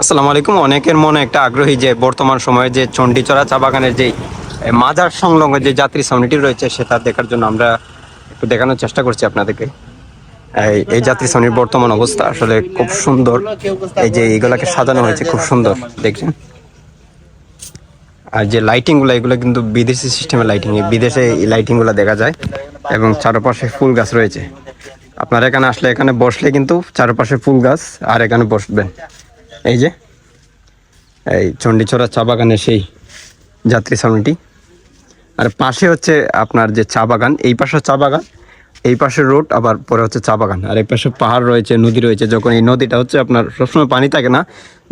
আসসালামু আলাইকুম। অনেকের মনে একটা আগ্রহী যে বর্তমান সময়ে যে চণ্ডীচড়া চা বাগানের যে মাজার সংলগ্ন যে যাত্রী সামনেটি রয়েছে, সেটা দেখার জন্য আমরা একটু দেখানোর চেষ্টা করছি আপনাদেরকে। এই যাত্রী সামনের বর্তমান অবস্থা আসলে খুব সুন্দর। এই যে এইগুলাকে সাজানো হয়েছে, খুব সুন্দর। দেখছেন? আর যে লাইটিংগুলো এগুলো কিন্তু বিদেশি সিস্টেমের লাইটিং বিদেশে এই লাইটিংগুলো দেখা যায়। এবং চারপাশে ফুল গাছ রয়েছে। আপনারা এখানে আসলে এখানে বসলে কিন্তু চারপাশে ফুল গাছ, আর এখানে বসবেন। এই যে এই চণ্ডীচড়া চা বাগানের সেই যাত্রী সামনেটি। আর পাশে হচ্ছে আপনার যে চা বাগান এই পাশে চা বাগান এই পাশে রোড আবার পরে হচ্ছে চা বাগান। আর এই পাশে পাহাড় রয়েছে নদী রয়েছে যখন এই নদীটা হচ্ছে আপনার সবসময় পানি থাকে না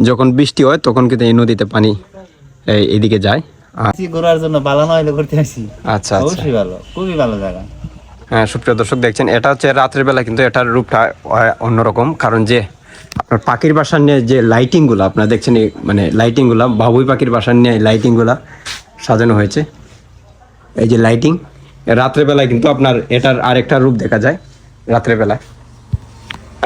যখন বৃষ্টি হয় তখন কিন্তু এই নদীতে পানি এই এদিকে যায়। আর ঘোরার জন্য বালানো হইলে করতে আসি। আচ্ছা আচ্ছা। অবশ্যই ভালো খুবই ভালো জায়গা। হ্যাঁ সুপ্রিয় দর্শক দেখছেন এটা হচ্ছে রাত্রের বেলা কিন্তু এটার রূপটা অন্যরকম কারণ যে আপনার পাখির বাসার নিয়ে যে লাইটিংগুলো আপনারা দেখছেন মানে লাইটিংগুলো বাবুই পাখির বাসার নিয়ে লাইটিংগুলো সাজানো হয়েছে। এই যে লাইটিং রাত্রের বেলায় কিন্তু আপনার এটার আরেকটা রূপ দেখা যায় রাত্রের বেলায়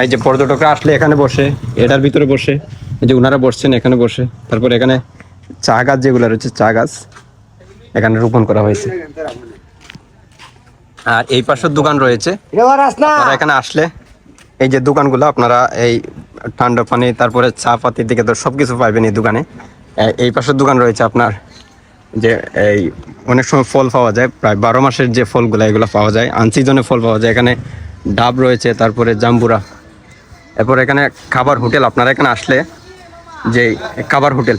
এই যে পর্যটকরা আসলে এখানে বসে এটার ভিতরে বসে এই যে ওনারা বসছেন এখানে বসে তারপর এখানে চা গাছ যেগুলো রয়েছে চা গাছ এখানে রোপণ করা হয়েছে। আর এই পাশের দোকান রয়েছে এখানে আসলে এই যে দোকানগুলো আপনারা এই ঠান্ডা পানি, তারপরে চা পাতির দিকে তো সব কিছু পাইবেন এই দোকানে। এই পাশের দোকান রয়েছে আপনার, যে এই অনেক সময় ফল পাওয়া যায়, প্রায় বারো মাসের যে ফলগুলো, এগুলো পাওয়া যায়, আনসিজনে ফল পাওয়া যায়। এখানে ডাব রয়েছে, তারপরে জাম্বুরা। এরপর এখানে খাবার হোটেল, আপনারা এখানে আসলে যে খাবার হোটেল,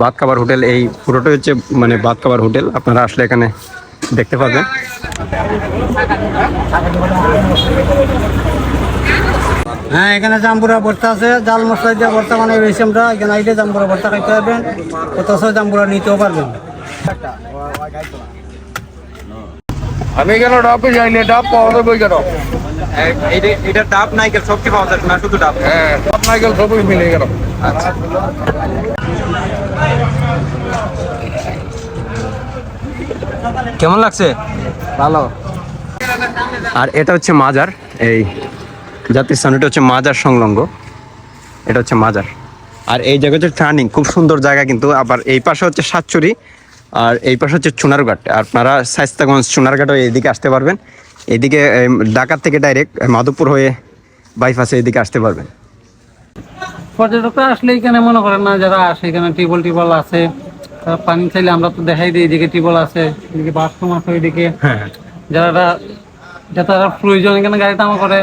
ভাত খাবার হোটেল, এই পুরোটাই হচ্ছে মানে ভাত খাবার হোটেল, আপনারা আসলে এখানে দেখতে পাবেন হ্যাঁ এখানে জাম্বুরা ভর্তা আছে। জাল মশলা দিয়ে ভর্তা বানাই রয়েছে আমরা। এখানে আইলে জাম্বুরা ভর্তা খাইতে পারবেন। কত জাম্বুরা নিতেও পারবেন। আমি কেন ডাবে যাইনি ডাব পাওয়া যাবে কেন? এটা ডাব নাইকেল সবজি পাওয়া যায় না শুধু ডাব। হ্যাঁ ডাব নাইকেল সবই মিলে গেল। কেমন লাগছে? ভালো। আর এটা হচ্ছে মাজার এই জাতির স্থান এটা হচ্ছে মাজার সংলগ্ন। এটা হচ্ছে মাজার। আর এই জায়গা হচ্ছে টার্নিং খুব সুন্দর জায়গা কিন্তু। আবার এই পাশে হচ্ছে সাতচুরি আর এই পাশে হচ্ছে চুনারঘাট। আপনারা শাইস্তাগঞ্জ চুনারঘাট হয়ে এদিকে আসতে পারবেন। এদিকে ঢাকার থেকে ডাইরেক্ট মাধবপুর হয়ে বাইপাসে এদিকে আসতে পারবেন। পর্যটকরা আসলে এখানে মনে করেন না যারা আসে এখানে টিবল টিবল আছে। পানি চাইলে আমরা তো দেখাই দিই এদিকে টিবল আছে এদিকে বাথরুম আছে ওইদিকে হ্যাঁ যারা যারা প্রয়োজন এখানে গাড়ি তামা করে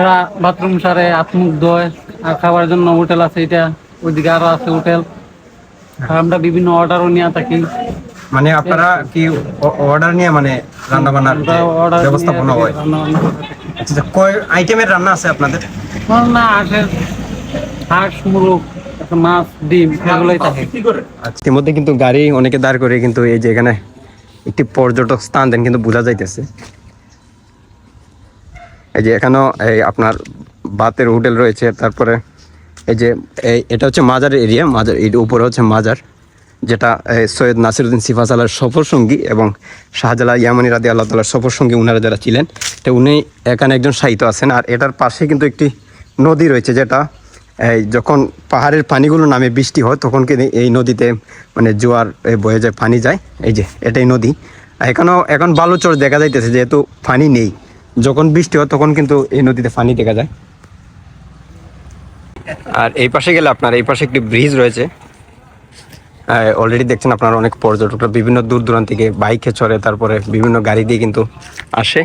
এরা বাথরুম সারে আত্মুখ ধোয় আর খাবার জন্য হোটেল আছে এটা ওইদিকে আরও আছে হোটেল। আর আমরা বিভিন্ন অর্ডারও নিয়ে থাকি। মানে আপনারা কি অর্ডার নিয়ে মানে রান্না বান্নার ব্যবস্থাপনা হয়? আচ্ছা কয় আইটেমের রান্না আছে আপনাদের? না হাঁসের হাঁস মুরগ মাছ ডিম এগুলোই থাকে। আজকের আচ্ছা, মধ্যে কিন্তু গাড়ি অনেকে দাঁড় করে কিন্তু এই যে এখানে একটি পর্যটক স্থান দেন কিন্তু বোঝা যাইতেছে। এই যে এখানেও এই আপনার বাতের হোটেল রয়েছে, তারপরে এই যে এটা হচ্ছে মাজার এরিয়া, মাজার এর উপরে হচ্ছে মাজার, যেটা সৈয়দ নাসিরুদ্দিন সিফা সালার সফর সঙ্গী এবং শাহজালাল ইয়ামানি রাদি আল্লাহ তালার সফর সঙ্গী উনারা যারা ছিলেন, তো উনি এখানে একজন সাহিত্য আছেন। আর এটার পাশে কিন্তু একটি নদী রয়েছে যেটা, এই যখন পাহাড়ের পানিগুলো নামে বৃষ্টি হয়, তখন কিন্তু এই নদীতে মানে জোয়ার বয়ে যায়, পানি যায়। এই যে এটাই নদী। এখানেও এখন বালুচর দেখা যাইতেছে, যেহেতু পানি নেই। যখন বৃষ্টি হয়, তখন কিন্তু এই নদীতে পানি দেখা যায়। আর এই পাশে গেলে আপনার, এই পাশে একটি ব্রিজ রয়েছে। অলরেডি দেখছেন আপনার অনেক পর্যটকরা বিভিন্ন দূর দূরান্ত থেকে বাইকে চড়ে, তারপরে বিভিন্ন গাড়ি দিয়ে কিন্তু আসে।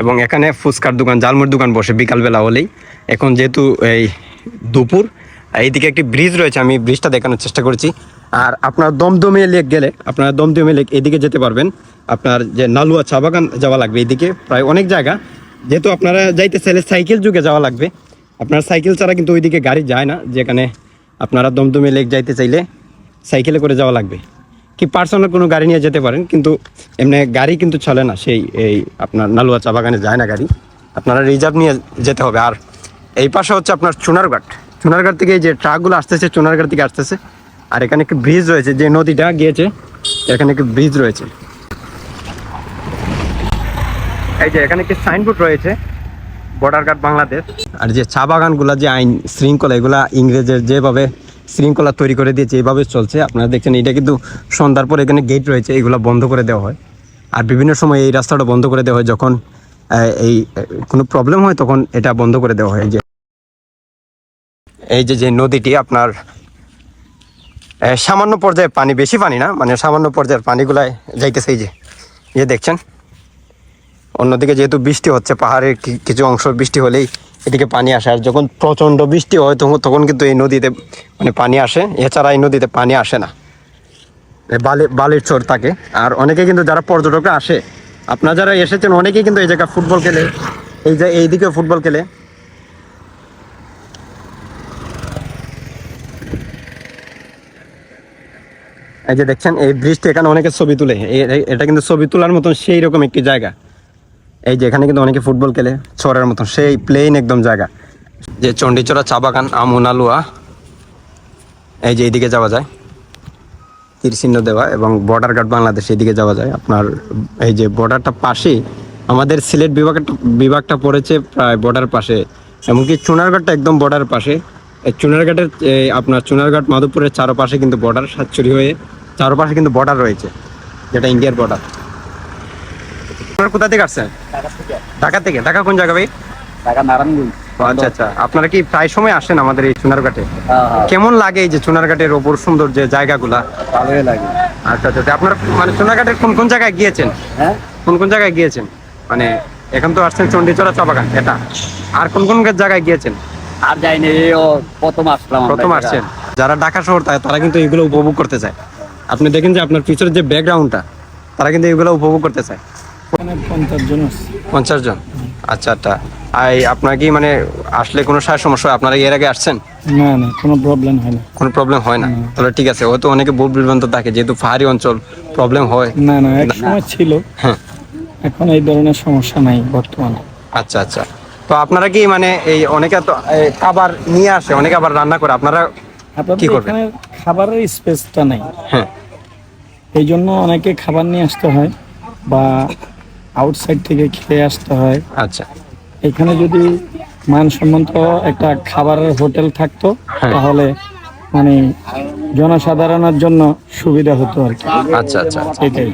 এবং এখানে ফুচকার দোকান জালমুর দোকান বসে বিকালবেলা হলেই। এখন যেহেতু এই দুপুর এইদিকে একটি ব্রিজ রয়েছে, আমি ব্রিজটা দেখানোর চেষ্টা করছি। আর আপনার দমদমে লেক গেলে, আপনার দমদমে লেক এদিকে যেতে পারবেন। আপনার যে নালুয়া চা বাগান যাওয়া লাগবে এদিকে প্রায় অনেক জায়গা। যেহেতু আপনারা যাইতে চাইলে সাইকেল যুগে যাওয়া লাগবে। আপনার সাইকেল ছাড়া কিন্তু ওইদিকে গাড়ি যায় না, যেখানে আপনারা দমদমে লেক যাইতে চাইলে সাইকেলে করে যাওয়া লাগবে। কি পার্সোনাল কোনো গাড়ি নিয়ে যেতে পারেন, কিন্তু এমনি গাড়ি কিন্তু চলে না, সেই এই আপনার নালুয়া চা বাগানে যায় না গাড়ি। আপনারা রিজার্ভ নিয়ে যেতে হবে। আর এই পাশে হচ্ছে আপনার চুনারঘাট। চুনারঘাট থেকে যে ট্রাকগুলো আসতেছে, চুনারঘাট থেকে আসতেছে। আর এখানে একটি ব্রিজ রয়েছে, যে নদীটা গিয়েছে, এখানে একটি ব্রিজ রয়েছে। এই যে এখানে একটি সাইনবোর্ড রয়েছে বর্ডার গার্ড বাংলাদেশ। আর যে চা বাগানগুলা, যে আইন শৃঙ্খলা, এগুলা ইংরেজের যেভাবে শৃঙ্খলা তৈরি করে দিয়েছে এইভাবে চলছে। আপনারা দেখছেন, এটা কিন্তু সন্ধ্যার পর এখানে গেট রয়েছে, এগুলা বন্ধ করে দেওয়া হয়। আর বিভিন্ন সময় এই রাস্তাটা বন্ধ করে দেওয়া হয়, যখন এই, কোনো প্রবলেম হয়, তখন এটা বন্ধ করে দেওয়া হয়। যে এই যে যে নদীটি আপনার সামান্য পর্যায়ে পানি, বেশি পানি না মানে সামান্য পর্যায়ের পানিগুলায় যাইতেছে এই যে এই যে দেখছেন? অন্যদিকে যেহেতু বৃষ্টি হচ্ছে, পাহাড়ের কিছু অংশ বৃষ্টি হলেই এদিকে পানি আসে, আর যখন প্রচণ্ড বৃষ্টি হয়, তখন তখন কিন্তু এই নদীতে মানে পানি আসে, এছাড়া এই নদীতে পানি আসে না। বালি, বালির চোর থাকে, আর অনেকে কিন্তু যারা পর্যটকরা আসে, আপনারা যারা এসেছেন, অনেকেই কিন্তু এই জায়গায় ফুটবল খেলে, এই যে এইদিকে ফুটবল খেলে। এই যে দেখছেন, এই ব্রিজটা এখানে অনেকে ছবি তুলে। এটা কিন্তু ছবি তোলার মতন সেই রকম একটি জায়গা। এই যে এখানে কিন্তু অনেকে ফুটবল খেলে চরের মতন সেই প্লেন একদম জায়গা। যে চণ্ডীচড়া চা বাগান আমুনালুয়া। এই যে এইদিকে যাওয়া যায়। তীর চিহ্ন দেওয়া এবং বর্ডার গার্ড বাংলাদেশ এইদিকে যাওয়া যায়। আপনার এই যে বর্ডারটা পাশেই, আমাদের সিলেট বিভাগটা বিভাগটা পড়েছে প্রায় বর্ডার পাশে। এমনকি চুনারঘাটটা একদম বর্ডার পাশে। চুনারঘাটের আপনার চুনারঘাট মাধবপুরের চারপাশে কিন্তু বর্ডার সাতচুরি হয়ে চারপাশে কিন্তু বর্ডার রয়েছে যেটা ইন্ডিয়ার বর্ডার আপনারা কোথা থেকে আসছেন? ঢাকা থেকে। ঢাকা কোন জায়গা ভাই? নারায়ণগঞ্জ। আচ্ছা আচ্ছা। আপনারা কি প্রায় সময় আসেন আমাদের এই চুনারঘাটে? কেমন লাগে এই যে চুনারঘাটের ওপর সুন্দর যে জায়গাগুলা? ভালোই লাগে। আচ্ছা আচ্ছা। আপনার মানে সোনাঘাটের কোন কোন জায়গায় গিয়েছেন? হ্যাঁ? কোন কোন জায়গায় গিয়েছেন? মানে এখন তো আসছেন চণ্ডীচড়া চা বাগান এটা? আর কোন কোন জায়গায় গিয়েছেন? আর যাইনি ও প্রথম আসলাম প্রথম আসছেন। যারা ঢাকা শহর তারা কিন্তু এগুলো উপভোগ করতে চায়। আপনি দেখেন যে আপনার পিছনের যে ব্যাকগ্রাউন্ডটা তারা কিন্তু এগুলো উপভোগ করতে চায়। পঞ্চাশ জন পঞ্চাশ জন? আচ্ছা আচ্ছা। আর আপনার কি মানে আসলে কোনো সার সমস্যা? আপনারা এর আগে আসছেন? না না কোনো প্রবলেম হয় না। কোনো প্রবলেম হয় না? তাহলে ঠিক আছে হয়তো অনেকে ভুল বিভ্রান্ত থাকে যেহেতু পাহাড়ি অঞ্চল প্রবলেম হয়। না না এক সময় ছিল। হ্যাঁ। এখন এই ধরনের সমস্যা নাই বর্তমানে। আচ্ছা আচ্ছা। তো আপনারা কি মানে এই অনেকে তো খাবার নিয়ে আসে অনেকে আবার রান্না করে আপনারা কি করবেন? খাবারের স্পেসটা নাই। হ্যাঁ। এই জন্য অনেকে খাবার নিয়ে আসতে হয় বা আউটসাইড থেকে খেয়ে আসতে হয়। আচ্ছা। এখানে যদি মানসম্মত একটা খাবারের হোটেল থাকতো হ্যাঁ। তাহলে মানে জনসাধারণের জন্য সুবিধা হতো আর কি। আচ্ছা আচ্ছা। এটাই।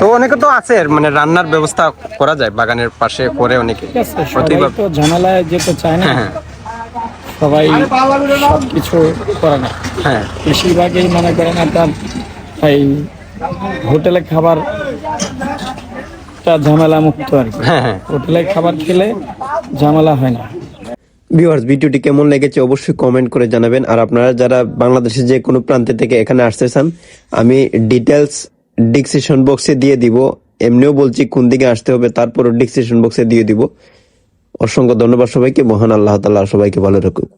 তো অনেকে তো আছে মানে রান্নার ব্যবস্থা করা যায় বাগানের পাশে করে অনেকে। অতিবা- তো ঝামেলায় যেতে চায় না। হ্যাঁ। সবাই সব কিছু করে না। হ্যাঁ। বেশিরভাগই মনে করেন আপনার এই হোটেলে খাবার ঝামেলা মুক্ত আর কি। হ্যাঁ হ্যাঁ। হোটেলে খাবার খেলে ঝামেলা হয় না। ভিউয়ার্স ভিডিওটি কেমন লেগেছে অবশ্যই কমেন্ট করে জানাবেন। আর আপনারা যারা বাংলাদেশের যে কোনো প্রান্তে থেকে এখানে আসতে চান আমি ডিটেলস ডিসক্রিপশন বক্সে দিয়ে দিব। এমনিও বলছি কোন দিকে আসতে হবে তারপরও ডিসক্রিপশন বক্সে দিয়ে দিব। অসংখ্য ধন্যবাদ সবাইকে। মহান আল্লাহ তাআলা সবাইকে ভালো রাখুক।